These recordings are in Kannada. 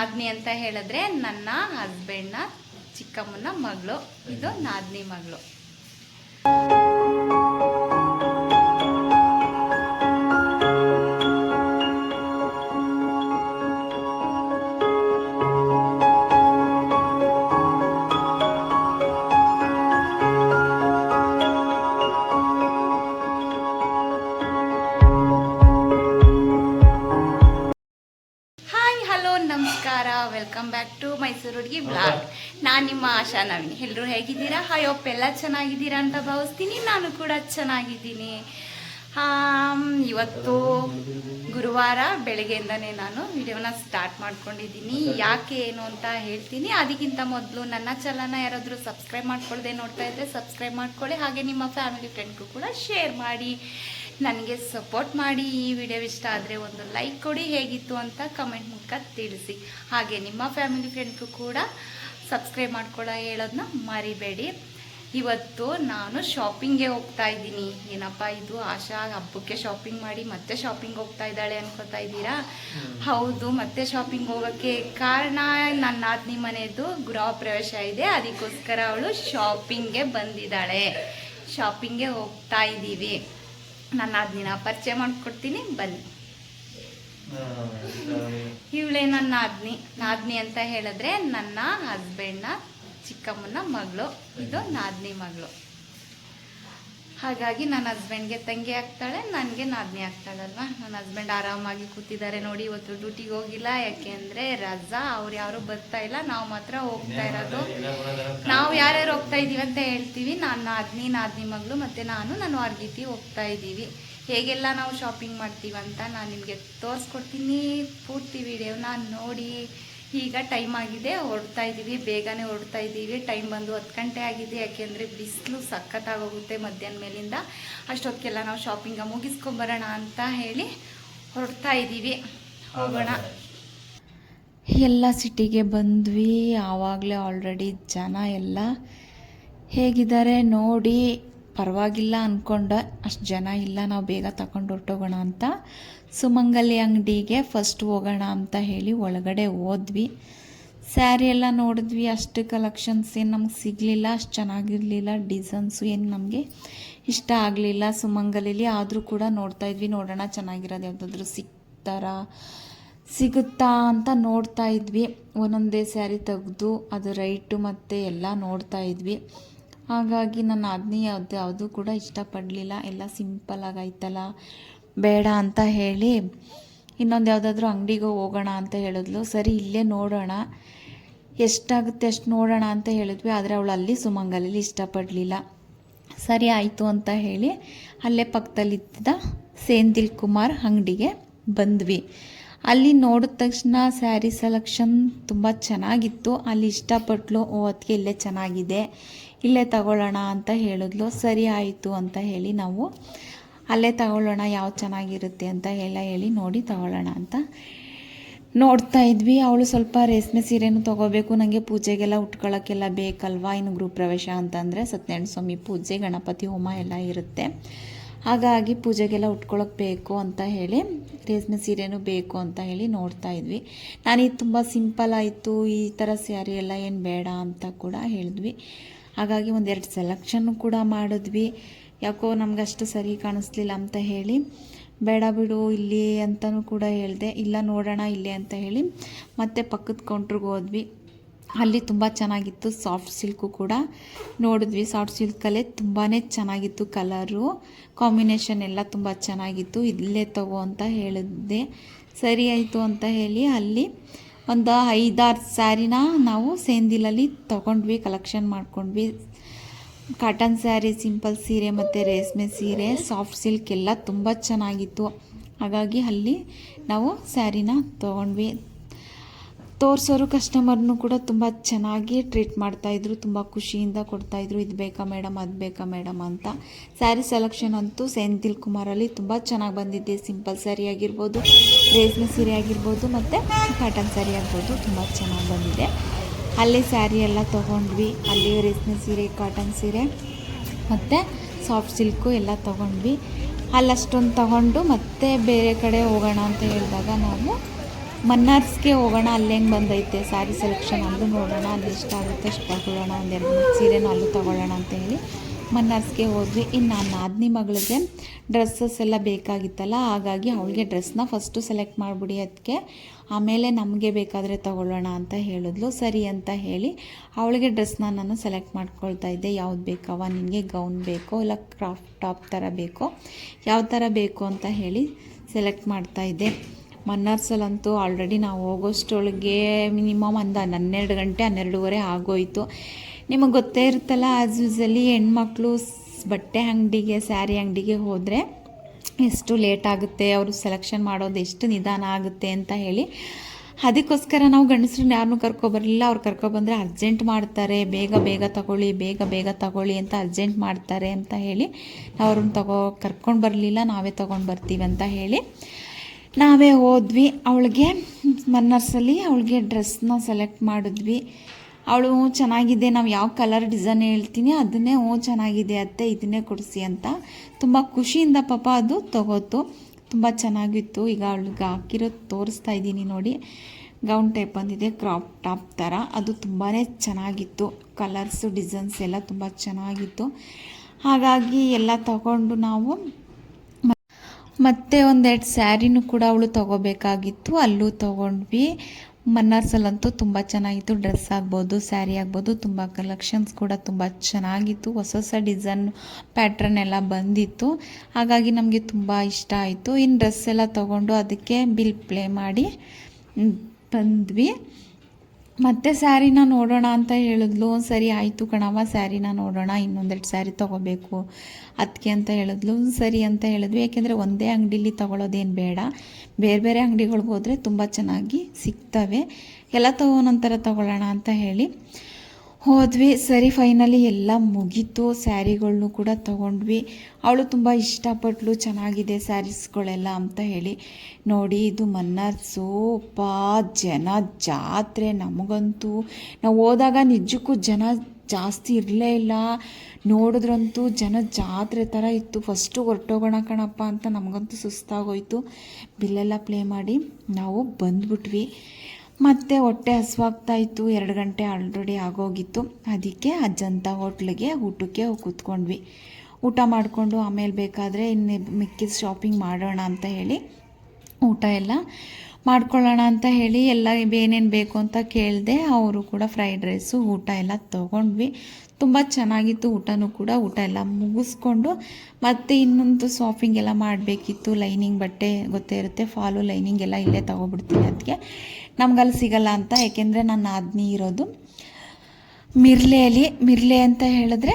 ನಾದ್ನಿ ಅಂತ ಹೇಳಿದ್ರೆ ನನ್ನ ಹಸ್ಬೆಂಡ್ನ ಚಿಕ್ಕಮ್ಮನ ಮಗಳು. ಇದು ನಾದ್ನಿ ಮಗಳು. ವೆಲ್ಕಮ್ ಬ್ಯಾಕ್ ಟು ಮೈಸೂರು ಹುಡುಗಿ ಬ್ಲಾಗ್ ನಾನು ನಿಮ್ಮ ಆಶಾ ನವೀನ್. ಎಲ್ಲರೂ ಹೇಗಿದ್ದೀರಾ? ಹಾಯ್ ಒಪ್ಪ ಎಲ್ಲ ಚೆನ್ನಾಗಿದ್ದೀರಾ ಅಂತ ಭಾವಿಸ್ತೀನಿ. ನಾನು ಕೂಡ ಚೆನ್ನಾಗಿದ್ದೀನಿ. ಇವತ್ತು ಗುರುವಾರ ಬೆಳಗ್ಗೆಯಿಂದನೇ ನಾನು ವಿಡಿಯೋನ ಸ್ಟಾರ್ಟ್ ಮಾಡ್ಕೊಂಡಿದ್ದೀನಿ. ಯಾಕೆ ಏನು ಅಂತ ಹೇಳ್ತೀನಿ. ಅದಕ್ಕಿಂತ ಮೊದಲು ನನ್ನ ಚಲನ ಯಾರಾದರೂ ಸಬ್ಸ್ಕ್ರೈಬ್ ಮಾಡ್ಕೊಳ್ಳದೆ ನೋಡ್ತಾ ಇದ್ದರೆ ಸಬ್ಸ್ಕ್ರೈಬ್ ಮಾಡ್ಕೊಳ್ಳಿ. ಹಾಗೆ ನಿಮ್ಮ ಫ್ಯಾಮಿಲಿ ಫ್ರೆಂಡ್ಗೂ ಕೂಡ ಶೇರ್ ಮಾಡಿ. ನನಗೆ ಸಪೋರ್ಟ್ ಮಾಡಿ ಈ ವಿಡಿಯೋ ಇಷ್ಟ ಆದರೆ ಒಂದು ಲೈಕ್ ಕೊಡಿ ಹೇಗಿತ್ತು ಅಂತ ಕಮೆಂಟ್ ಮೂಲಕ ತಿಳಿಸಿ. ಹಾಗೆ ನಿಮ್ಮ ಫ್ಯಾಮಿಲಿ ಫ್ರೆಂಡ್ಗೂ ಕೂಡ ಸಬ್ಸ್ಕ್ರೈಬ್ ಮಾಡ್ಕೊಳ್ಳೋ ಹೇಳೋದನ್ನ ಮರಿಬೇಡಿ. ಇವತ್ತು ನಾನು ಶಾಪಿಂಗ್ಗೆ ಹೋಗ್ತಾ ಇದ್ದೀನಿ. ಏನಪ್ಪ ಇದು? ಆಶಾ ಹಬ್ಬಕ್ಕೆ ಶಾಪಿಂಗ್ ಮಾಡಿ ಮತ್ತೆ ಶಾಪಿಂಗ್ ಹೋಗ್ತಾ ಇದ್ದಾಳೆ ಅನ್ಕೋತಾ ಇದ್ದೀರಾ? ಹೌದು ಮತ್ತೆ ಶಾಪಿಂಗ್ ಹೋಗೋಕ್ಕೆ ಕಾರಣ ನನ್ನ ನಾದ್ನಿ ಮನೆಯದು ಗೃಹ ಪ್ರವೇಶ ಇದೆ. ಅದಕ್ಕೋಸ್ಕರ ಅವಳು ಶಾಪಿಂಗ್ಗೆ ಬಂದಿದ್ದಾಳೆ. ಶಾಪಿಂಗ್ಗೆ ಹೋಗ್ತಾ ಇದ್ದೀವಿ. ನನ್ನ ಅದನ್ನ ಪರಿಚಯ ಮಾಡ್ಕೊಡ್ತೀನಿ ಬನ್ನಿ. ಇವಳೇ ನನ್ನ ಅದ್ನಿ ನಾದ್ನಿ ಅಂತ ಹೇಳಿದ್ರೆ ನನ್ನ ಹಸ್ಬೆಂಡ್ನ ಚಿಕ್ಕಮ್ಮನ ಮಗಳು. ಇದು ನಾದ್ನಿ ಮಗಳು. ಹಾಗಾಗಿ ನನ್ನ ಹಸ್ಬೆಂಡ್ಗೆ ತಂಗಿ ಆಗ್ತಾಳೆ ನನಗೆ ನಾದ್ನಿ ಆಗ್ತಾಳಲ್ವಾ? ನನ್ನ ಹಸ್ಬೆಂಡ್ ಆರಾಮಾಗಿ ಕೂತಿದ್ದಾರೆ ನೋಡಿ ಇವತ್ತು ಡ್ಯೂಟಿಗೆ ಹೋಗಿಲ್ಲ. ಯಾಕೆ ಅಂದರೆ ರಜಾ ಅವ್ರು ಯಾರು ಬರ್ತಾ ಇಲ್ಲ. ನಾವು ಮಾತ್ರ ಹೋಗ್ತಾ ಇರೋದು. ನಾವು ಯಾರ್ಯಾರು ಹೋಗ್ತಾ ಇದ್ದೀವಿ ಅಂತ ಹೇಳ್ತೀವಿ. ನಾನು ನಾದ್ನಿ ನಾದಿನಿ ಮಗಳು ಮತ್ತು ನಾನು ನಾನು ವಾರ್ಗೀತಿ ಹೋಗ್ತಾ ಇದ್ದೀವಿ ಹೇಗೆಲ್ಲ ನಾವು ಶಾಪಿಂಗ್ ಮಾಡ್ತೀವಿ ಅಂತ ನಾನು ನಿಮಗೆ ತೋರಿಸ್ಕೊಡ್ತೀನಿ. ಪೂರ್ತಿ ವಿಡಿಯೋನ ನೋಡಿ. ಈಗ ಟೈಮ್ ಆಗಿದೆ, ಹೊರಡ್ತಾ ಇದ್ದೀವಿ ಬೇಗನೆ ಹೊರಡ್ತಾ ಇದ್ದೀವಿ ಟೈಮ್ ಬಂದು ಹತ್ತು ಗಂಟೆ ಆಗಿದೆ ಯಾಕೆಂದರೆ ಬಿಸಿಲು ಸಖತ್ತಾಗೋಗುತ್ತೆ ಮಧ್ಯಾಹ್ನ ಮೇಲಿಂದ. ಅಷ್ಟೊತ್ತಿಗೆಲ್ಲ ನಾವು ಶಾಪಿಂಗ ಮುಗಿಸ್ಕೊಂಬರೋಣ ಅಂತ ಹೇಳಿ ಹೊರಡ್ತಾ ಇದ್ದೀವಿ ಹೋಗೋಣ. ಎಲ್ಲ ಸಿಟಿಗೆ ಬಂದ್ವಿ. ಆವಾಗಲೇ ಆಲ್ರೆಡಿ ಜನ ಎಲ್ಲ ಹೇಗಿದ್ದಾರೆ ನೋಡಿ. ಪರವಾಗಿಲ್ಲ ಅಂದ್ಕೊಂಡ ಅಷ್ಟು ಜನ ಇಲ್ಲ, ನಾವು ಬೇಗ ತಗೊಂಡು ಹೊರಟೋಗೋಣ ಅಂತ. ಸುಮಂಗಲಿ ಅಂಗಡಿಗೆ ಫಸ್ಟ್ ಹೋಗೋಣ ಅಂತ ಹೇಳಿ ಒಳಗಡೆ ಹೋದ್ವಿ. ಸ್ಯಾರಿ ಎಲ್ಲ ನೋಡಿದ್ವಿ, ಅಷ್ಟು ಕಲೆಕ್ಷನ್ಸ್ ಏನು ನಮ್ಗೆ ಸಿಗಲಿಲ್ಲ, ಅಷ್ಟು ಚೆನ್ನಾಗಿರಲಿಲ್ಲ ಡಿಸೈನ್ಸು ಏನು ನಮಗೆ ಇಷ್ಟ ಆಗಲಿಲ್ಲ ಸುಮಂಗಲಿಲಿ. ಆದರೂ ಕೂಡ ನೋಡ್ತಾ ಇದ್ವಿ, ನೋಡೋಣ ಚೆನ್ನಾಗಿರೋದು ಯಾವುದಾದ್ರೂ ಸಿಗ್ತಾರಾ ಸಿಗುತ್ತಾ ಅಂತ ನೋಡ್ತಾ ಇದ್ವಿ. ಒಂದೊಂದೇ ಸ್ಯಾರಿ ತೆಗೆದು ಅದು ರೈಟು ಮತ್ತು ಎಲ್ಲ ನೋಡ್ತಾ ಇದ್ವಿ. ಹಾಗಾಗಿ ನನ್ನ ಅಗ್ನಿ ಯಾವುದು ಯಾವುದೂ ಕೂಡ ಇಷ್ಟಪಡಲಿಲ್ಲ. ಎಲ್ಲ ಸಿಂಪಲ್ ಆಗೈತಲ್ಲ. ಬೇಡ ಅಂತ ಹೇಳಿ ಇನ್ನೊಂದು ಯಾವುದಾದ್ರೂ ಅಂಗಡಿಗೆ ಹೋಗೋಣ ಅಂತ ಹೇಳಿದ್ಲು. ಸರಿ, ಇಲ್ಲೇ ನೋಡೋಣ. ಎಷ್ಟಾಗುತ್ತೆ ಅಷ್ಟು ನೋಡೋಣ ಅಂತ ಹೇಳಿದ್ವಿ. ಆದರೆ ಅವಳು ಅಲ್ಲಿ ಸುಮಂಗಲಲ್ಲಿ ಇಷ್ಟಪಡಲಿಲ್ಲ. ಸರಿ, ಆಯಿತು ಅಂತ ಹೇಳಿ ಅಲ್ಲೇ ಪಕ್ಕದಲ್ಲಿದ್ದ ಸೇಂದಿಲ್ ಕುಮಾರ್ ಅಂಗಡಿಗೆ ಬಂದ್ವಿ. ಅಲ್ಲಿ ನೋಡಿದ ತಕ್ಷಣ ಸ್ಯಾರಿ ಸೆಲೆಕ್ಷನ್ ತುಂಬ ಚೆನ್ನಾಗಿತ್ತು. ಅಲ್ಲಿ ಇಷ್ಟಪಟ್ಲು, ಓ ಅದಕ್ಕೆ ಇಲ್ಲೇ ಚೆನ್ನಾಗಿದೆ. ಇಲ್ಲೇ ತಗೊಳ್ಳೋಣ ಅಂತ ಹೇಳಿದ್ಲು. ಸರಿ ಆಯಿತು ಅಂತ ಹೇಳಿ ನಾವು ಅಲ್ಲೇ ತಗೊಳ್ಳೋಣ ಯಾವ್ದು ಚೆನ್ನಾಗಿರುತ್ತೆ ಅಂತ ಎಲ್ಲ ಹೇಳಿ ನೋಡಿ ತಗೊಳ್ಳೋಣ ಅಂತ ನೋಡ್ತಾ ಇದ್ವಿ. ಅವಳು ಸ್ವಲ್ಪ ರೇಷ್ಮೆ ಸೀರೆನೂ ತೊಗೋಬೇಕು. ನನಗೆ ಪೂಜೆಗೆಲ್ಲ ಉಟ್ಕೊಳ್ಳೋಕ್ಕೆಲ್ಲ ಬೇಕಲ್ವಾ? ಇನ್ನು ಗೃಹ ಪ್ರವೇಶ ಅಂತಂದರೆ ಸತ್ಯನಾರಾಯಣ ಸ್ವಾಮಿ ಪೂಜೆ, ಗಣಪತಿ ಹೋಮ ಎಲ್ಲ ಇರುತ್ತೆ. ಹಾಗಾಗಿ ಪೂಜೆಗೆಲ್ಲ ಉಟ್ಕೊಳ್ಳೋಕೆ ಬೇಕು ಅಂತ ಹೇಳಿ, ರೇಷ್ಮೆ ಸೀರೆನೂ ಬೇಕು ಅಂತ ಹೇಳಿ ನೋಡ್ತಾ ಇದ್ವಿ. ನಾನು ಇದು ತುಂಬ ಸಿಂಪಲ್ ಆಯಿತು. ಈ ಥರ ಸ್ಯಾರಿ ಎಲ್ಲ ಏನು ಬೇಡ ಅಂತ ಕೂಡ ಹೇಳಿದ್ವಿ. ಹಾಗಾಗಿ ಒಂದೆರಡು ಸೆಲೆಕ್ಷನ್ನು ಕೂಡ ಮಾಡಿದ್ವಿ. ಯಾಕೋ ನಮ್ಗೆ ಅಷ್ಟು ಸರಿ ಕಾಣಿಸ್ಲಿಲ್ಲ ಅಂತ ಹೇಳಿ. ಬೇಡ ಬಿಡು ಇಲ್ಲಿ ಅಂತಲೂ ಕೂಡ ಹೇಳಿದೆ, ಇಲ್ಲ ನೋಡೋಣ ಇಲ್ಲೇ ಅಂತ ಹೇಳಿ ಮತ್ತೆ ಪಕ್ಕದ ಕೌಂಟ್ರಿಗೆ ಹೋದ್ವಿ. ಅಲ್ಲಿ ತುಂಬ ಚೆನ್ನಾಗಿತ್ತು ಸಾಫ್ಟ್ ಸಿಲ್ಕು ಕೂಡ. ನೋಡಿದ್ವಿ ಸಾಫ್ಟ್ ಸಿಲ್ಕಲ್ಲೇ ತುಂಬಾ ಚೆನ್ನಾಗಿತ್ತು ಕಲರು ಕಾಂಬಿನೇಷನ್ ಎಲ್ಲ ತುಂಬ ಚೆನ್ನಾಗಿತ್ತು. ಇಲ್ಲೇ ತಗೋ ಅಂತ ಹೇಳಿದ್ದೆ. ಸರಿ ಆಯಿತು ಅಂತ ಹೇಳಿ ಅಲ್ಲಿ ಒಂದು ಐದಾರು ಸ್ಯಾರಿನ ನಾವು ಸೇಂದಿಲಲ್ಲಿ ತೊಗೊಂಡ್ವಿ ಕಲೆಕ್ಷನ್ ಮಾಡ್ಕೊಂಡ್ವಿ. ಕಾಟನ್ ಸ್ಯಾರಿ ಸಿಂಪಲ್ ಸೀರೆ ಮತ್ತು ರೇಷ್ಮೆ ಸೀರೆ ಸಾಫ್ಟ್ ಸಿಲ್ಕ್ ಎಲ್ಲ ತುಂಬ ಚೆನ್ನಾಗಿತ್ತು. ಹಾಗಾಗಿ ಅಲ್ಲಿ ನಾವು ಸ್ಯಾರಿನ ತೊಗೊಂಡ್ವಿ. ತೋರಿಸೋರು ಕಸ್ಟಮರ್ನು ಕೂಡ ತುಂಬ ಚೆನ್ನಾಗಿ ಟ್ರೀಟ್ ಮಾಡ್ತಾಯಿದ್ರು ತುಂಬ ಖುಷಿಯಿಂದ ಕೊಡ್ತಾಯಿದ್ರು ಇದು ಬೇಕಾ ಮೇಡಮ್ ಅದು ಬೇಕಾ ಮೇಡಮ್ ಅಂತ. ಸ್ಯಾರಿ ಸೆಲೆಕ್ಷನ್ ಅಂತೂ ಸೆಂಥಿಲ್ ಕುಮಾರಲ್ಲಿ ತುಂಬ ಚೆನ್ನಾಗಿ ಬಂದಿದೆ. ಸಿಂಪಲ್ ಸ್ಯಾರಿ ಆಗಿರ್ಬೋದು, ರೇಷ್ಮೆ ಸೀರೆ ಆಗಿರ್ಬೋದು ಮತ್ತು ಕಾಟನ್ ಸ್ಯಾರಿ ಆಗ್ಬೋದು ತುಂಬ ಚೆನ್ನಾಗಿ ಬಂದಿದೆ. ಅಲ್ಲೇ ಸ್ಯಾರಿ ಎಲ್ಲ ತೊಗೊಂಡ್ವಿ. ಅಲ್ಲಿ ರೇಷ್ಮೆ ಸೀರೆ ಕಾಟನ್ ಸೀರೆ ಮತ್ತು ಸಾಫ್ಟ್ ಸಿಲ್ಕು ಎಲ್ಲ ತೊಗೊಂಡ್ವಿ. ಅಲ್ಲಷ್ಟೊಂದು ತಗೊಂಡು ತೊಗೊಂಡು ಮತ್ತೆ ಬೇರೆ ಕಡೆ ಹೋಗೋಣ ಅಂತ ಹೇಳಿದಾಗ ನಾವು ಮನ್ನಾರ್ಸ್ಗೆ ಹೋಗೋಣ, ಅಲ್ಲಿ ಹೆಂಗೆ ಬಂದೈತೆ? ಸ್ಯಾರಿ ಸೆಲೆಕ್ಷನ್ ಅಲ್ಲೂ ನೋಡೋಣ, ಅಲ್ಲಿ ಎಷ್ಟು ಆಗುತ್ತೆ ಅಷ್ಟು ತಗೊಳ್ಳೋಣ ಒಂದೆರಡು ಮೂರು ಸೀರೆನೂ ಅಲ್ಲೂ ತಗೊಳ್ಳೋಣ ಅಂತ ಹೇಳಿ ಮನ್ನಾರ್ಸ್ಗೆ ಹೋದ್ವಿ. ಇನ್ನು ನನ್ನ ನಾದಿನಿ ಮಗಳಿಗೆ ಡ್ರೆಸ್ಸಸ್ ಎಲ್ಲ ಬೇಕಾಗಿತ್ತಲ್ಲ, ಹಾಗಾಗಿ ಅವಳಿಗೆ ಡ್ರೆಸ್ನ ಫಸ್ಟು ಸೆಲೆಕ್ಟ್ ಮಾಡಿಬಿಡಿ ಅದಕ್ಕೆ ಆಮೇಲೆ ನಮಗೆ ಬೇಕಾದರೆ ತಗೊಳ್ಳೋಣ ಅಂತ ಹೇಳಿದ್ಲು. ಸರಿ ಅಂತ ಹೇಳಿ ಅವಳಿಗೆ ಡ್ರೆಸ್ನ ನಾನು ಸೆಲೆಕ್ಟ್ ಮಾಡ್ಕೊಳ್ತಾ ಇದ್ದೆ. ಯಾವ್ದು ಬೇಕವ ನಿನಗೆ ಗೌನ್ ಬೇಕೋ? ಇಲ್ಲ ಕ್ರಾಫ್ಟ್ ಟಾಪ್ ಥರ ಬೇಕೋ? ಯಾವ ಥರ ಬೇಕು ಅಂತ ಹೇಳಿ ಸೆಲೆಕ್ಟ್ ಮಾಡ್ತಾ ಇದ್ದೆ. ಮನ್ನಾರ್ಸಲ್ಲಂತೂ ಆಲ್ರೆಡಿ ನಾವು ಹೋಗೋಷ್ಟೊಳಗೆ ಮಿನಿಮಮ್ ಒಂದು ಹನ್ನೆರಡು ಗಂಟೆ, ಹನ್ನೆರಡೂವರೆ ಆಗೋಯಿತು. ನಿಮಗೆ ಗೊತ್ತೇ ಇರುತ್ತಲ್ಲ ಆಸ್ ಯೂಸಲಿ ಹೆಣ್ಮಕ್ಳು ಬಟ್ಟೆ ಅಂಗಡಿಗೆ ಸ್ಯಾರಿ ಅಂಗಡಿಗೆ ಹೋದರೆ ಎಷ್ಟು ಲೇಟ್ ಆಗುತ್ತೆ, ಅವರು ಸೆಲೆಕ್ಷನ್ ಮಾಡೋದು ಎಷ್ಟು ನಿಧಾನ ಆಗುತ್ತೆ ಅಂತ ಹೇಳಿ. ಅದಕ್ಕೋಸ್ಕರ ನಾವು ಗಂಡಸ್ರನ್ನ ಯಾರನ್ನೂ ಕರ್ಕೊಬರಲಿಲ್ಲ ಅವ್ರು ಕರ್ಕೊಬಂದರೆ ಅರ್ಜೆಂಟ್ ಮಾಡ್ತಾರೆ. ಬೇಗ ಬೇಗ ತಗೊಳ್ಳಿ, ಬೇಗ ಬೇಗ ತಗೊಳ್ಳಿ ಅಂತ ಅರ್ಜೆಂಟ್ ಮಾಡ್ತಾರೆ ಅಂತ ಹೇಳಿ. ನಾವು ಅವ್ರನ್ನ ತಗೋ ಕರ್ಕೊಂಡು ಬರಲಿಲ್ಲ, ನಾವೇ ತೊಗೊಂಡು ಬರ್ತೀವಿ ಅಂತ ಹೇಳಿ. ನಾವೇ ಹೋದ್ವಿ. ಅವಳಿಗೆ ಮನ್ನರ್ಸಲ್ಲಿ ಅವಳಿಗೆ ಡ್ರೆಸ್ನ ಸೆಲೆಕ್ಟ್ ಮಾಡಿದ್ವಿ. ಅವಳು ಚೆನ್ನಾಗಿದೆ. ನಾವು ಯಾವ ಕಲರ್ ಡಿಸೈನ್ ಹೇಳ್ತೀನಿ. ಅದನ್ನೇ, ಹ್ಞೂ, ಚೆನ್ನಾಗಿದೆ ಅತ್ತೆ, ಇದನ್ನೇ ಕೊಡಿಸಿ ಅಂತ. ತುಂಬ ಖುಷಿಯಿಂದ ಪಾಪ ಅದು ತಗೋತು. ತುಂಬ ಚೆನ್ನಾಗಿತ್ತು. ಈಗ ಅವಳಿಗೆ ಹಾಕಿರೋದು ತೋರಿಸ್ತಾ ಇದ್ದೀನಿ ನೋಡಿ. ಗೌನ್ ಟೈಪ್ ಬಂದಿದೆ, ಕ್ರಾಪ್ ಟಾಪ್ ಥರ. ಅದು ತುಂಬಾ ಚೆನ್ನಾಗಿತ್ತು. ಕಲರ್ಸು, ಡಿಸೈನ್ಸ್ ಎಲ್ಲ ತುಂಬ ಚೆನ್ನಾಗಿತ್ತು. ಹಾಗಾಗಿ ಎಲ್ಲ ತಗೊಂಡು ನಾವು ಮತ್ತೆ ಒಂದೆರಡು ಸ್ಯಾರಿನೂ ಕೂಡ ಅವಳು ತಗೋಬೇಕಾಗಿತ್ತು. ಅಲ್ಲೂ ತಗೊಂಡ್ವಿ. ಮನ್ನಾರ್ಸಲ್ಲಂತೂ ತುಂಬ ಚೆನ್ನಾಗಿತ್ತು. ಡ್ರೆಸ್ ಆಗ್ಬೋದು, ಸ್ಯಾರಿ ಆಗ್ಬೋದು, ತುಂಬ ಕಲೆಕ್ಷನ್ಸ್ ಕೂಡ ತುಂಬ ಚೆನ್ನಾಗಿತ್ತು. ಹೊಸ ಹೊಸ ಡಿಸೈನ್ ಪ್ಯಾಟ್ರನ್ ಎಲ್ಲ ಬಂದಿತ್ತು. ಹಾಗಾಗಿ ನಮಗೆ ತುಂಬ ಇಷ್ಟ ಆಯಿತು. ಇನ್ನು ಡ್ರೆಸ್ ಎಲ್ಲ ತೊಗೊಂಡು ಅದಕ್ಕೆ ಬಿಲ್ ಪ್ಲೇ ಮಾಡಿ ಬಂದ್ವಿ ಮತ್ತೆ ಸ್ಯಾರಿನ ನೋಡೋಣ ಅಂತ ಹೇಳಿದ್ಲು. ಸರಿ, ಆಯಿತು ಕಣವ ಸ್ಯಾರಿನ ನೋಡೋಣ, ಇನ್ನೊಂದೆರಡು ಸ್ಯಾರಿ ತೊಗೋಬೇಕು. ಅದಕ್ಕೆ ಅಂತ ಹೇಳಿದ್ಲು. ಸರಿ ಅಂತ ಹೇಳಿದ್ವಿ. ಯಾಕೆಂದರೆ ಒಂದೇ ಅಂಗಡೀಲಿ ತೊಗೊಳೋದೇನು ಬೇಡ. ಬೇರೆ ಬೇರೆ ಅಂಗಡಿಗಳ್ಗೆ ಹೋದರೆ ತುಂಬ ಚೆನ್ನಾಗಿ ಸಿಗ್ತವೆ. ಎಲ್ಲ ತಗೋ ನಂತರ ತೊಗೊಳ್ಳೋಣ ಅಂತ ಹೇಳಿ. ಹೋದ್ವಿ. ಸರಿ ಫೈನಲಿ ಎಲ್ಲ ಮುಗೀತು. ಸ್ಯಾರಿಗಳನ್ನೂ ಕೂಡ ತೊಗೊಂಡ್ವಿ. ಅವಳು ತುಂಬ ಇಷ್ಟಪಟ್ಲು. ಚೆನ್ನಾಗಿದೆ ಸ್ಯಾರೀಸ್ಗಳೆಲ್ಲ ಅಂತ ಹೇಳಿ. ನೋಡಿ, ಇದು ಮನ್ನಾರ್ ಸೋಪ. ಜನ ಜಾತ್ರೆ ನಮಗಂತೂ. ನಾವು ಹೋದಾಗ ನಿಜಕ್ಕೂ ಜನ ಜಾಸ್ತಿ ಇರಲೇ ಇಲ್ಲ. ನೋಡಿದ್ರಂತೂ ಜನ ಜಾತ್ರೆ ಥರ ಇತ್ತು. ಫಸ್ಟು ಹೊರಟೋಗೋಣ ಕಣಪ್ಪ ಅಂತ ನಮಗಂತೂ ಸುಸ್ತಾಗೋಯ್ತು. ಬಿಲ್ಲೆಲ್ಲ ಪ್ಲೇ ಮಾಡಿ ನಾವು ಬಂದ್ಬಿಟ್ವಿ. ಮತ್ತೆ ಹೊಟ್ಟೆ ಹಸುವಾಗ್ತಾ ಇತ್ತು. ಎರಡು ಗಂಟೆ ಆಲ್ರೆಡಿ ಆಗೋಗಿತ್ತು. ಅದಕ್ಕೆ ಅಜ್ಜಂತ ಹೋಟ್ಲಿಗೆ, ಊಟಕ್ಕೆ ಕೂತ್ಕೊಂಡ್ವಿ. ಊಟ ಮಾಡಿಕೊಂಡು ಆಮೇಲೆ ಬೇಕಾದರೆ ಇನ್ನು ಮಿಕ್ಕಿದ ಶಾಪಿಂಗ್ ಮಾಡೋಣ ಅಂತ ಹೇಳಿ, ಊಟ ಎಲ್ಲ ಮಾಡ್ಕೊಳ್ಳೋಣ ಅಂತ ಹೇಳಿ ಎಲ್ಲ ಏನೇನು ಬೇಕು ಅಂತ ಕೇಳಿದೆ ಅವರು ಕೂಡ ಫ್ರೈಡ್ ರೈಸು ಊಟ ಎಲ್ಲ ತೊಗೊಂಡ್ವಿ. ತುಂಬ ಚೆನ್ನಾಗಿತ್ತು ಊಟನೂ ಕೂಡ. ಊಟ ಎಲ್ಲ ಮುಗಿಸ್ಕೊಂಡು ಮತ್ತೆ ಇನ್ನೊಂದು ಶಾಪಿಂಗ್ ಎಲ್ಲ ಮಾಡಬೇಕಿತ್ತು. ಲೈನಿಂಗ್ ಬಟ್ಟೆ ಗೊತ್ತೇ ಇರುತ್ತೆ. ಫಾಲು ಲೈನಿಂಗ್ ಎಲ್ಲ ಇಲ್ಲೇ ತೊಗೊಬಿಡ್ತೀನಿ ಅದಕ್ಕೆ ನಮ್ಗಲ್ಲಿ ಸಿಗಲ್ಲ ಅಂತ ಯಾಕೆಂದರೆ ನನ್ನ ಆದ್ನಿ ಇರೋದು. ಮಿರ್ಲೆಯಲ್ಲಿ, ಮಿರ್ಲೆ ಅಂತ ಹೇಳಿದ್ರೆ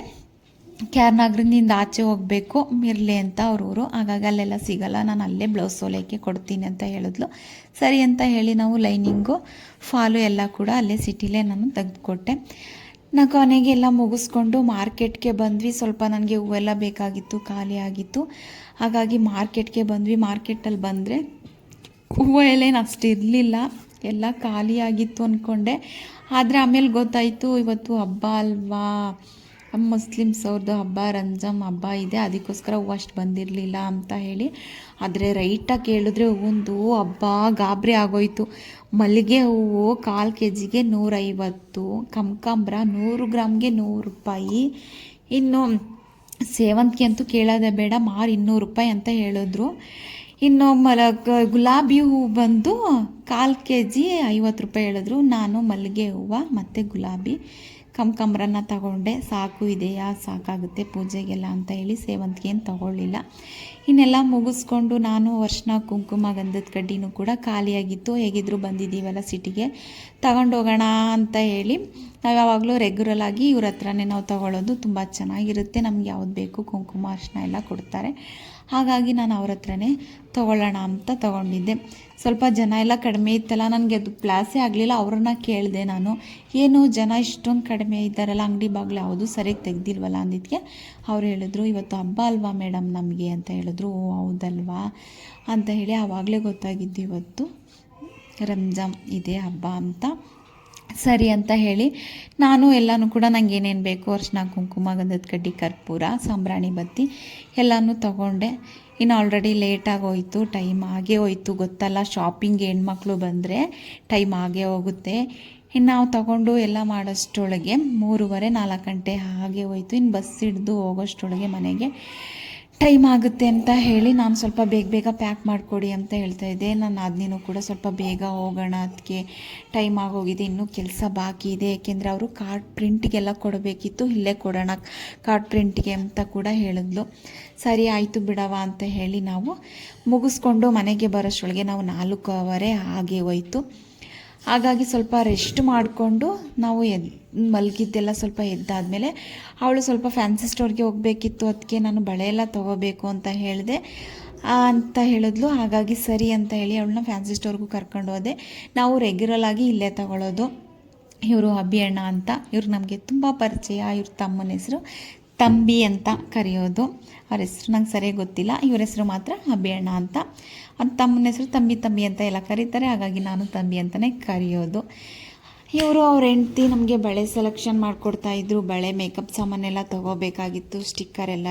ಕ್ಯಾರ್ನಾಗ್ರಿಂದ ಆಚೆ ಹೋಗಬೇಕು, ಮಿರ್ಲೆ ಅಂತ ಅವ್ರವರು ಹಾಗಾಗಿ ಅಲ್ಲೆಲ್ಲ ಸಿಗಲ್ಲ, ನಾನು ಅಲ್ಲೇ ಬ್ಲೌಸ್ ಹೊಲಿಯೋಕ್ಕೆ ಕೊಡ್ತೀನಿ ಅಂತ ಹೇಳಿದ್ಲು. ಸರಿ ಅಂತ ಹೇಳಿ ನಾವು ಲೈನಿಂಗು, ಫಾಲು ಎಲ್ಲ ಕೂಡ ಅಲ್ಲೇ ಸಿಟಿಲೇ ನಾನು ತೆಗೆದುಕೊಟ್ಟೆ. ಕೊನೆಗೆ ಎಲ್ಲ ಮುಗಿಸ್ಕೊಂಡು ಮಾರ್ಕೆಟ್ಗೆ ಬಂದ್ವಿ. ಸ್ವಲ್ಪ ನನಗೆ ಹೂವೆಲ್ಲ ಬೇಕಾಗಿತ್ತು, ಖಾಲಿ ಆಗಿತ್ತು. ಹಾಗಾಗಿ ಮಾರ್ಕೆಟ್ಗೆ ಬಂದ್ವಿ. ಮಾರ್ಕೆಟಲ್ಲಿ ಬಂದರೆ ಹೂವು ಎಲ್ಲೇನು ಅಷ್ಟು ಇರಲಿಲ್ಲ. ಎಲ್ಲ ಖಾಲಿಯಾಗಿತ್ತು ಅಂದ್ಕೊಂಡೆ ಆದರೆ ಆಮೇಲೆ ಗೊತ್ತಾಯಿತು, ಇವತ್ತು ಹಬ್ಬ ಅಲ್ವಾ? ಮುಸ್ಲಿಮ್ಸ್ ಅವ್ರದ್ದು ಹಬ್ಬ ರಂಜಮ್ ಹಬ್ಬ ಇದೆ, ಅದಕ್ಕೋಸ್ಕರ ಹೂವು ಅಷ್ಟು ಬಂದಿರಲಿಲ್ಲ ಅಂತ ಹೇಳಿ. ಆದರೆ ರೈಟಾಗಿ ಕೇಳಿದ್ರೆ ಒಂದು ಹಬ್ಬ ಗಾಬರಿ ಆಗೋಯ್ತು. ಮಲ್ಲಿಗೆ ಹೂವು ಕಾಲು ಕೆ ಜಿಗೆ ನೂರೈವತ್ತು ಕಮ್ಕಾಂಬ್ರ ನೂರು ಗ್ರಾಮ್ಗೆ ನೂರು ರೂಪಾಯಿ ಇನ್ನು ಸೇವಂತಿಗೆ ಅಂತೂ ಕೇಳೋದೇ ಬೇಡ, ಮಾರು ಇನ್ನೂರು ರೂಪಾಯಿ ಅಂತ ಹೇಳಿದ್ರು. ಇನ್ನು ಮಲ ಗುಲಾಬಿ ಹೂವು ಬಂದು ಕಾಲು ಕೆ ಜಿ ಐವತ್ತು ರೂಪಾಯಿ ಹೇಳಿದ್ರು. ನಾನು ಮಲ್ಲಿಗೆ ಹೂವು ಮತ್ತು ಗುಲಾಬಿ ಕಮ್ಕಂಬ್ರನ್ನ ತಗೊಂಡೆ. ಸಾಕು, ಇದೆಯಾ? ಸಾಕಾಗುತ್ತೆ ಪೂಜೆಗೆಲ್ಲ ಅಂತ ಹೇಳಿ ಸೇವಂತಿಗೆ ತಗೊಳ್ಳಿಲ್ಲ. ಇನ್ನೆಲ್ಲ ಮುಗಿಸ್ಕೊಂಡು ನಾನು ವರ್ಷನ ಕುಂಕುಮ ಗಂಧದ ಕಡ್ಡಿನೂ ಕೂಡ ಖಾಲಿಯಾಗಿತ್ತು. ಹೇಗಿದ್ರು ಬಂದಿದ್ದೀವಲ್ಲ ಸಿಟಿಗೆ. ತಗೊಂಡೋಗೋಣ ಅಂತ ಹೇಳಿ ನಾವು ಯಾವಾಗಲೂ ರೆಗ್ಯುಲರ್ ಆಗಿ ಇವ್ರ ಹತ್ರನೇ ನಾವು ತಗೊಳ್ಳೋದು ತುಂಬ ಚೆನ್ನಾಗಿರುತ್ತೆ. ನಮ್ಗೆ ಯಾವ್ದು ಬೇಕು ಕುಂಕುಮ ಅರ್ಶನ ಎಲ್ಲ ಕೊಡ್ತಾರೆ. ಹಾಗಾಗಿ ನಾನು ಅವ್ರ ಹತ್ರನೇ ತೊಗೊಳ್ಳೋಣ ಅಂತ ತೊಗೊಂಡಿದ್ದೆ. ಸ್ವಲ್ಪ ಜನ ಎಲ್ಲ ಕಡಿಮೆ ಇತ್ತಲ್ಲ, ನನಗೆ ಅದು ಪ್ಲಾಸೇ ಆಗಲಿಲ್ಲ, ಅವ್ರನ್ನ ಕೇಳಿದೆ ನಾನು. ಏನು ಜನ ಇಷ್ಟೊಂದು ಕಡಿಮೆ ಇದ್ದಾರಲ್ಲ, ಅಂಗಡಿ ಬಾಗಿಲು ಯಾವುದು ಸರಿಯಾಗಿ ತೆಗ್ದಿಲ್ವಲ್ಲ ಅಂದಿದ್ದಕ್ಕೆ ಅವ್ರು ಹೇಳಿದ್ರು, ಇವತ್ತು ಹಬ್ಬ ಅಲ್ವಾ ಮೇಡಮ್ ನಮಗೆ? ಅಂತ ಹೇಳಿದ್ರು. ಓ, ಹೌದಲ್ವಾ? ಅಂತ ಹೇಳಿ ಆವಾಗಲೇ ಗೊತ್ತಾಗಿದ್ದು ಇವತ್ತು ರಂಜಾನ್ ಇದೆ ಹಬ್ಬ ಅಂತ. ಸರಿ ಅಂತ ಹೇಳಿ ನಾನು ಎಲ್ಲನೂ ಕೂಡ ನನಗೆ ಏನೇನು ಬೇಕು ಅರ್ಶಿನ ಕುಂಕುಮ, ಗಂಧದ ಕಡ್ಡಿ, ಕರ್ಪೂರ, ಸಾಂಬ್ರಾಣಿ ಬತ್ತಿ ಎಲ್ಲನೂ ತಗೊಂಡೆ. ಇನ್ನು ಆಲ್ರೆಡಿ ಲೇಟಾಗಿ ಹೋಯಿತು ಟೈಮ್ ಆಗೇ ಹೋಯ್ತು ಗೊತ್ತಲ್ಲ. ಶಾಪಿಂಗ್ ಹೆಣ್ಮಕ್ಳು ಬಂದರೆ ಟೈಮ್ ಆಗೇ ಹೋಗುತ್ತೆ. ಇನ್ನು ನಾವು ತಗೊಂಡು ಎಲ್ಲ ಮಾಡೋಷ್ಟೊಳಗೆ ಮೂರುವರೆ ನಾಲ್ಕು ಗಂಟೆ ಹಾಗೆ ಹೋಯ್ತು. ಇನ್ನು ಬಸ್ ಹಿಡಿದು ಹೋಗೋಷ್ಟೊಳಗೆ ಮನೆಗೆ. ಟೈಮ್ ಆಗುತ್ತೆ ಅಂತ ಹೇಳಿ ನಾನು ಸ್ವಲ್ಪ ಬೇಗ ಬೇಗ ಪ್ಯಾಕ್ ಮಾಡಿಕೊಡಿ ಅಂತ ಹೇಳ್ತಾ ಇದ್ದೆ. ನಾನು ಅದನ್ನೂ ಕೂಡ ಸ್ವಲ್ಪ ಬೇಗ ಹೋಗೋಣ ಅದಕ್ಕೆ ಟೈಮ್ ಆಗೋಗಿದೆ, ಇನ್ನೂ ಕೆಲಸ ಬಾಕಿ ಇದೆ. ಏಕೆಂದರೆ ಅವರು ಕಾರ್ಡ್ ಪ್ರಿಂಟ್ಗೆಲ್ಲ ಕೊಡಬೇಕಿತ್ತು, ಇಲ್ಲೇ ಕೊಡೋಣ ಕಾರ್ಡ್ ಪ್ರಿಂಟ್ಗೆ ಅಂತ ಕೂಡ ಹೇಳಿದ್ಲು. ಸರಿ, ಆಯಿತು ಬಿಡವ ಅಂತ ಹೇಳಿ ನಾವು ಮುಗಿಸ್ಕೊಂಡು ಮನೆಗೆ ಬರೋಷ್ಟರೊಳಗೆ ನಾವು ನಾಲ್ಕು ಅವರೇ ಹಾಗೆ ಹೋಯ್ತು. ಹಾಗಾಗಿ ಸ್ವಲ್ಪ ರೆಸ್ಟ್ ಮಾಡಿಕೊಂಡು ನಾವು ಎದ್, ಮಲಗಿದ್ದೆಲ್ಲ ಸ್ವಲ್ಪ ಎದ್ದಾದಮೇಲೆ ಅವಳು ಸ್ವಲ್ಪ ಫ್ಯಾನ್ಸಿ ಸ್ಟೋರ್ಗೆ ಹೋಗಬೇಕಿತ್ತು ಅದಕ್ಕೆ ನಾನು ಬಳೆ ಎಲ್ಲ ತೊಗೋಬೇಕು ಅಂತ ಹೇಳಿದೆ. ಅಂತ ಹೇಳಿದ್ಲು. ಹಾಗಾಗಿ ಸರಿ ಅಂತ ಹೇಳಿ ಅವಳನ್ನ ಫ್ಯಾನ್ಸಿ ಸ್ಟೋರ್ಗೂ ಕರ್ಕೊಂಡು ಹೋದೆ. ನಾವು ರೆಗ್ಯುಲರಾಗಿ ಇಲ್ಲೇ ತಗೊಳ್ಳೋದು ಇವರು ಅಬ್ಬಿ ಅಣ್ಣ ಅಂತ. ಇವ್ರು ನಮಗೆ ತುಂಬ ಪರಿಚಯ. ಇವ್ರ ತಮ್ಮನ ಹೆಸರು ತಂಬಿ ಅಂತ ಕರೆಯೋದು. ಅವ್ರ ಹೆಸರು ನಂಗೆ ಸರಿಯಾಗಿ ಗೊತ್ತಿಲ್ಲ. ಇವ್ರ ಹೆಸರು ಮಾತ್ರ ಅಭಿಯಣ್ಣ ಅಂತ. ಅದು ತಮ್ಮನ ಹೆಸರು ತಂಬಿ ತಂಬಿ ಅಂತ ಎಲ್ಲ ಕರೀತಾರೆ. ಹಾಗಾಗಿ ನಾನು ತಂಬಿ ಅಂತಲೇ ಕರೆಯೋದು. ಇವರು ಅವ್ರ ಹೆಂಡ್ತಿ ನಮಗೆ ಬಳೆ ಸೆಲೆಕ್ಷನ್ ಮಾಡಿಕೊಡ್ತಾ ಇದ್ದರು ಬಳೆ ಮೇಕಪ್ ಸಾಮಾನೆಲ್ಲ ತೊಗೋಬೇಕಾಗಿತ್ತು. ಸ್ಟಿಕ್ಕರ್ ಎಲ್ಲ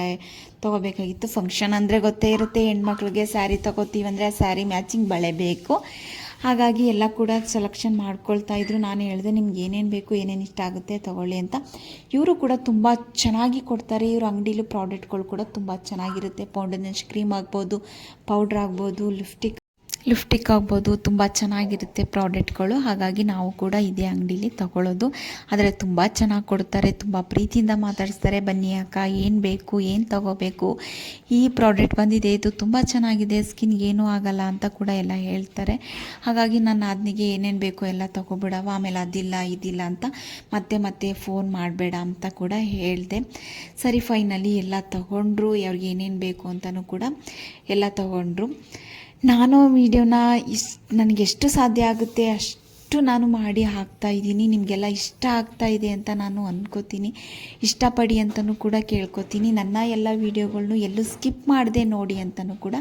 ತೊಗೋಬೇಕಾಗಿತ್ತು. ಫಂಕ್ಷನ್ ಅಂದರೆ ಗೊತ್ತೇ ಇರುತ್ತೆ. ಹೆಣ್ಮಕ್ಳಿಗೆ ಸ್ಯಾರಿ ತೊಗೋತೀವಿ ಅಂದರೆ ಆ ಸ್ಯಾರಿ ಮ್ಯಾಚಿಂಗ್ ಬಳೆ ಬೇಕು. ಹಾಗಾಗಿ ಎಲ್ಲ ಕೂಡ ಸೆಲೆಕ್ಷನ್ ಮಾಡ್ಕೊಳ್ತಾ ಇದ್ರು. ನಾನು ಹೇಳಿದೆ, ನಿಮ್ಗೆ ಏನೇನು ಬೇಕು, ಏನೇನು ಇಷ್ಟ ಆಗುತ್ತೆ ತೊಗೊಳ್ಳಿ ಅಂತ. ಇವರು ಕೂಡ ತುಂಬ ಚೆನ್ನಾಗಿ ಕೊಡ್ತಾರೆ. ಇವರು ಅಂಗಡೀಲಿ ಪ್ರಾಡಕ್ಟ್ಗಳು ಕೂಡ ತುಂಬ ಚೆನ್ನಾಗಿರುತ್ತೆ. ಫೌಂಡೇಶನ್ ಕ್ರೀಮ್ ಆಗ್ಬೋದು ಪೌಡ್ರ್ ಆಗ್ಬೋದು ಲಿಫ್ಟಿಕ್ ಲಿಫ್ಟಿಕ್ ಆಗ್ಬೋದು, ತುಂಬ ಚೆನ್ನಾಗಿರುತ್ತೆ ಪ್ರಾಡಕ್ಟ್ಗಳು. ಹಾಗಾಗಿ ನಾವು ಕೂಡ ಇದೇ ಅಂಗಡೀಲಿ ತಗೊಳ್ಳೋದು ಆದರೆ ತುಂಬ ಚೆನ್ನಾಗಿ ಕೊಡ್ತಾರೆ, ತುಂಬ ಪ್ರೀತಿಯಿಂದ ಮಾತಾಡಿಸ್ತಾರೆ. ಬನ್ನಿ ಅಕ್ಕ, ಏನು ಬೇಕು, ಏನು ತಗೋಬೇಕು? ಈ ಪ್ರಾಡಕ್ಟ್ ಬಂದಿದೆ, ಇದು ತುಂಬ ಚೆನ್ನಾಗಿದೆ, ಸ್ಕಿನ್ಗೆ ಏನೂ ಆಗಲ್ಲ ಅಂತ ಕೂಡ ಎಲ್ಲ ಹೇಳ್ತಾರೆ. ಹಾಗಾಗಿ ನನ್ನ ಅದನಿಗೆ ಏನೇನು ಬೇಕು ಎಲ್ಲ ತಗೊಬಿಡವ. ಆಮೇಲೆ ಅದಿಲ್ಲ, ಇದಿಲ್ಲ ಅಂತ ಮತ್ತೆ ಮತ್ತೆ ಫೋನ್ ಮಾಡಬೇಡ ಅಂತ ಕೂಡ ಹೇಳಿದೆ. ಸರಿ, ಫೈನಲಿ ಎಲ್ಲ ತಗೊಂಡ್ರು. ಅವ್ರಿಗೆ ಏನೇನು ಬೇಕು ಅಂತಲೂ ಕೂಡ ಎಲ್ಲ ತಗೊಂಡ್ರು. ನಾನು ವೀಡಿಯೋನ ಇಸ್ ನನಗೆಷ್ಟು ಸಾಧ್ಯ ಆಗುತ್ತೆ ಅಷ್ಟು ನಾನು ಮಾಡಿ ಹಾಕ್ತಾ ಇದ್ದೀನಿ, ನಿಮಗೆಲ್ಲ ಇಷ್ಟ ಆಗ್ತಾ ಇದೆ ಅಂತ ನಾನು ಅಂದ್ಕೋತೀನಿ ಇಷ್ಟಪಡಿ ಅಂತಲೂ ಕೂಡ ಕೇಳ್ಕೊತೀನಿ. ನನ್ನ ಎಲ್ಲ ವೀಡಿಯೋಗಳ್ನು ಎಲ್ಲೂ ಸ್ಕಿಪ್ ಮಾಡಿದೆ ನೋಡಿ ಅಂತಲೂ ಕೂಡ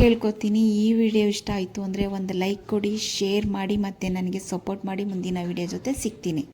ಕೇಳ್ಕೊತೀನಿ. ಈ ವಿಡಿಯೋ ಇಷ್ಟ ಆಯಿತು ಅಂದರೆ ಒಂದು ಲೈಕ್ ಕೊಡಿ, ಶೇರ್ ಮಾಡಿ ಮತ್ತು ನನಗೆ ಸಪೋರ್ಟ್ ಮಾಡಿ ಮುಂದಿನ ವಿಡಿಯೋ ಜೊತೆ ಸಿಗ್ತೀನಿ.